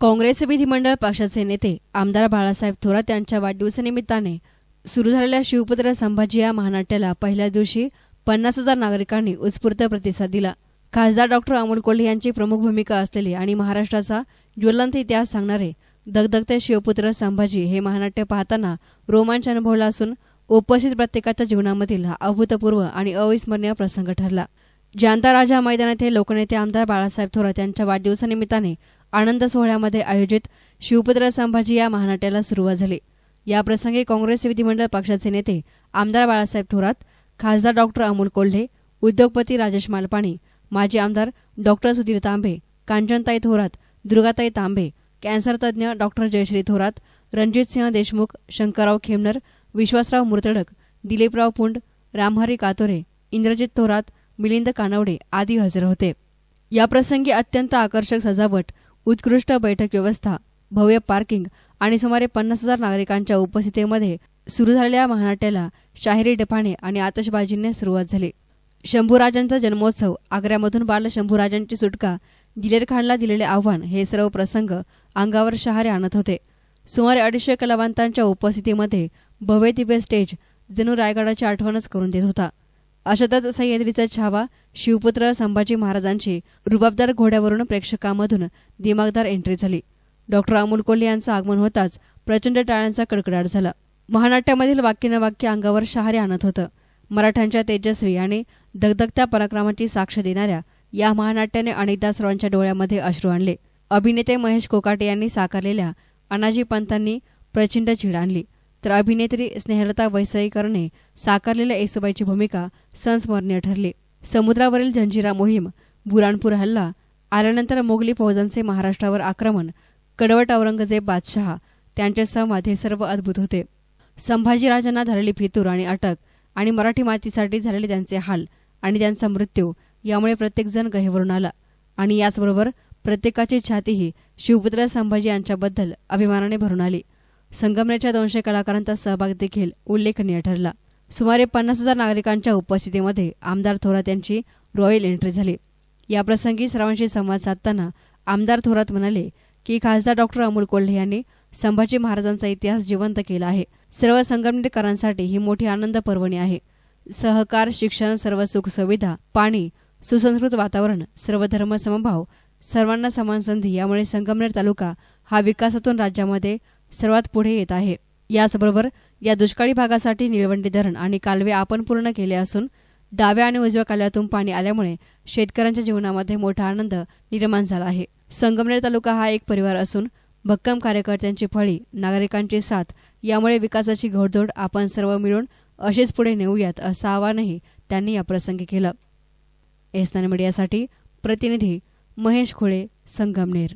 काँग्रेस विधिमंडळ पक्षाचे नेते आमदार बाळासाहेब थोरात यांच्या वाढदिवसानिमित्ताने सुरू झालेल्या शिवपुत्र संभाजी या महानाट्याला पहिल्या दिवशी पन्नास हजार नागरिकांनी उत्स्फूर्त प्रतिसाद दिला. खासदार डॉक्टर अमोल कोल्हे यांची प्रमुख भूमिका असलेली आणि महाराष्ट्राचा ज्वलंत इतिहास सांगणारे दगदगते शिवपुत्र संभाजी हे महानाट्य पाहताना रोमांच अनुभवला असून उपस्थित प्रत्येकाच्या जीवनामधील हा अभूतपूर्व आणि अविस्मरणीय प्रसंग ठरला. जानता राजा मैदानात हे लोकनेते आमदार बाळासाहेब थोरात यांच्या वाढदिवसानिमित्ताने आनंद सोहळ्यामध्ये आयोजित शिवपुत्र संभाजी या महानाट्याला सुरुवात झाली. या प्रसंगी काँग्रेस विधिमंडळ पक्षाचे नेते आमदार बाळासाहेब थोरात खासदार डॉक्टर अमोल कोल्हे उद्योगपती राजेश मालपाणी माजी आमदार डॉक्टर सुधीर तांबे कांचनताई थोरात दुर्गाताई तांबे कॅन्सर तज्ज्ञ डॉक्टर जयश्री थोरात रणजितसिंह देशमुख शंकरराव खेमनर विश्वासराव मुर्तडक दिलीपराव पुंड रामहरी कातोरे इंद्रजित थोरात मिलिंद कानवडे आदी हजर होते. याप्रसंगी अत्यंत आकर्षक सजावट उत्कृष्ट बैठक व्यवस्था भव्य पार्किंग आणि सुमारे पन्नास हजार नागरिकांच्या उपस्थितीमध्ये सुरू झालेल्या महानाट्याला शाहिरी डफाणे आणि आतषबाजीने सुरुवात झाली. शंभूराजांचा जन्मोत्सव आग्र्यामधून बाल शंभूराजांची सुटका दिलेर खानला दिलेले आव्हान हे सर्व प्रसंग अंगावर शहारे आणत होते. सुमारे अडीचशे कलावंतांच्या उपस्थितीमध्ये भव्य दिव्य स्टेज जणू रायगडाची आठवणच करून देत होता. अशातच सह्याद्रीचा छावा शिवपुत्र संभाजी महाराजांची रुबाबदार घोड्यावरून प्रेक्षकांमधून दिमागदार एंट्री झाली. डॉक्टर अमोल कोल्हे यांचं आगमन होताच प्रचंड टाळ्यांचा कडकडाट झाला. महानाट्यामधील वाक्य न वाक्य अंगावर शहारे आणत होतं. मराठ्यांच्या तेजस्वी आणि दगदगत्या पराक्रमाची साक्ष देणाऱ्या या महानाट्याने अनेकदा सर्वांच्या डोळ्यामध्ये अश्रू आणले. अभिनेते महेश कोकाटे यांनी साकारलेल्या अनाजी पंतांनी प्रचंड चीड आणली. तर अभिनेत्री स्नेहलता वैसईकरने साकारलेल्या येसुबाईची भूमिका संस्मरणीय ठरली. समुद्रावरील जंजिरा मोहीम बुराणपूर हल्ला आल्यानंतर मोगली फौजांचे महाराष्ट्रावर आक्रमण कडवट औरंगजेब बादशहा त्यांचे संवाद हे सर्व अद्भुत होते. संभाजीराजांना झालेली फितूर आणि अटक आणि मराठी मातीसाठी झालेले त्यांचे हाल आणि त्यांचा मृत्यू यामुळे प्रत्येकजण गहेवरून आला आणि याचबरोबर प्रत्येकाची छातीही शिवपुत्र संभाजी यांच्याबद्दल अभिमानाने भरून आली. संगमनेरच्या दोनशे कलाकारांचा सहभाग देखील उल्लेखनीय ठरला. सुमारे पन्नास हजार नागरिकांच्या उपस्थितीमध्ये आमदार थोरात यांची रॉयल एंट्री झाली. याप्रसंगी सर्वांशी संवाद साधताना आमदार थोरात म्हणाले की खासदार डॉक्टर अमोल कोल्हे यांनी संभाजी महाराजांचा इतिहास जिवंत केला आहे. सर्व संगमनेरकरांसाठी ही मोठी आनंद पर्वणी आहे. सहकार शिक्षण सर्व सुख सुविधा पाणी सुसंस्कृत वातावरण सर्व धर्म समभाव सर्वांना समान संधी यामुळे संगमनेर तालुका हा विकासातून राज्यामध्ये सर्वात पुढे येत आहे. याचबरोबर या दुष्काळी भागासाठी निळवंडी धरण आणि कालवे आपण पूर्ण केले असून डाव्या आणि उजव्या कालव्यातून पाणी आल्यामुळे शेतकऱ्यांच्या जीवनामध्ये मोठा आनंद निर्माण झाला आहे. संगमनेर तालुका हा एक परिवार असून भक्कम कार्यकर्त्यांची फळी नागरिकांची साथ यामुळे विकासाची घोडदौड आपण सर्व मिळून असेच पुढे नेऊयात असं आवाहनही त्यांनी याप्रसंगी केलं. एसनान मीडियासाठी प्रतिनिधी महेश खुळे संगमनेर.